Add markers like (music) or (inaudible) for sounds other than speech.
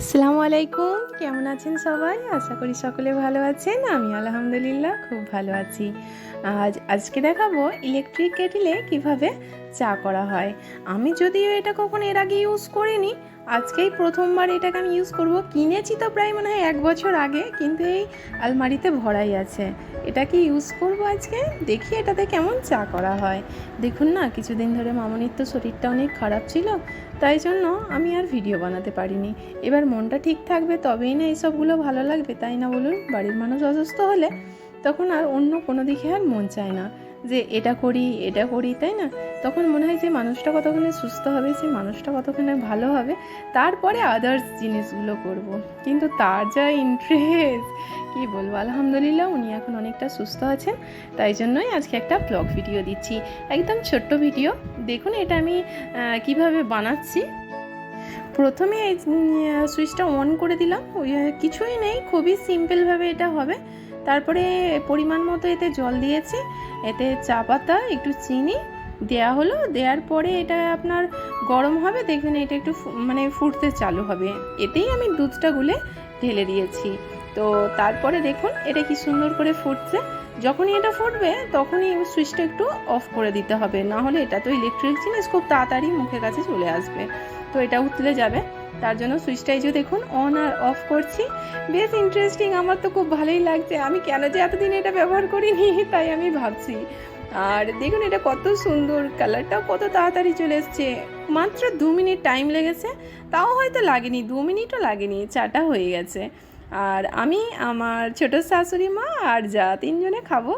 আসসালামু আলাইকুম। কেমন আছেন সবাই? আশা করি সকলে ভালো আছেন। আমি আলহামদুলিল্লাহ খুব ভালো আছি। আজ, আজকে দেখাবো ইলেকট্রিক কেটিলে কীভাবে চা করা হয়। আমি যদিও এটা কখনো এর আগে ইউজ করিনি আজকেই প্রথমবার এটাকে আমি ইউজ করব। কিনেছি তো প্রায় মনে হয় এক বছর আগে, কিন্তু এই আলমারিতে ভরাই আছে। এটা কি ইউজ করব আজকে, দেখি এটাতে কেমন চা করা হয়। দেখুন না, কিছুদিন ধরে মামনির তো শরীরটা অনেক খারাপ ছিল, তাই জন্য আমি আর ভিডিও বানাতে পারিনি। এবার মনটা ঠিক থাকবে, তবেই না এইসবগুলো ভালো লাগবে, তাই না বলুন? বাড়ির মানুষ অসুস্থ হলে তখন আর অন্য কোনো দিকে আর মন চায় না। যে এটা করি এটা করি, তাই না? তখন মনে হয় যে মানুষটা কতক্ষণে সুস্থ হবে যে মানুষটা কতক্ষণে ভালো হবে, তারপরে আদার্স জিনিসগুলো করব। কিন্তু তার যা ইন্টারেস্ট কি বলব? আলহামদুলিল্লাহ উনি এখন অনেকটা সুস্থ আছেন। তাই জন্যই আজকে একটা ব্লগ ভিডিও দিচ্ছি। একদম ছোট্ট ভিডিও দেখুন এটা আমি কীভাবে বানাচ্ছি। প্রথমে এই সুইচটা অন করে দিলাম। কিছুই নেই। খুবই সিম্পলভাবে এটা হবে। তারপরে পরিমাণ মতো এতে জল দিয়েছি। এতে চা পাতা, একটু চিনি দেয়া হলো। দেওয়ার পরে এটা আপনার গরম হবে, দেখবেন এটা একটু মানে ফুটতে চালু হবে। এতেই আমি দুধটা গুলে ঢেলে দিয়েছি। তো তারপরে দেখুন, এটা কি সুন্দর করে ফুটছে। যখনই এটা ফুটবে, তখনই সুইচটা একটু অফ করে দিতে হবে। না হলে এটা তো ইলেকট্রিক জিনিস, খুব তাড়াতাড়ি মুখের কাছে চলে আসবে। তো এটা উতলে যাবে। তার জন্য সুইচটাই যে দেখুন অন আর অফ করছি। বেশ ইন্টারেস্টিং আমার তো খুব ভালোই লাগছে। আমি কেন যে এতদিন এটা ব্যবহার করিনি, (laughs) তাই আমি ভাবছি। আর দেখুন, এটা কত সুন্দর কালারটাও কত তাড়াতাড়ি চলে এসছে। মাত্র দু মিনিট টাইম লেগেছে, তাও হয়তো লাগেনি, দু মিনিটও লাগেনি চাটা হয়ে গেছে। আর আমি, আমার ছোট শাশুড়ি মা আর যা, তিনজনে খাব।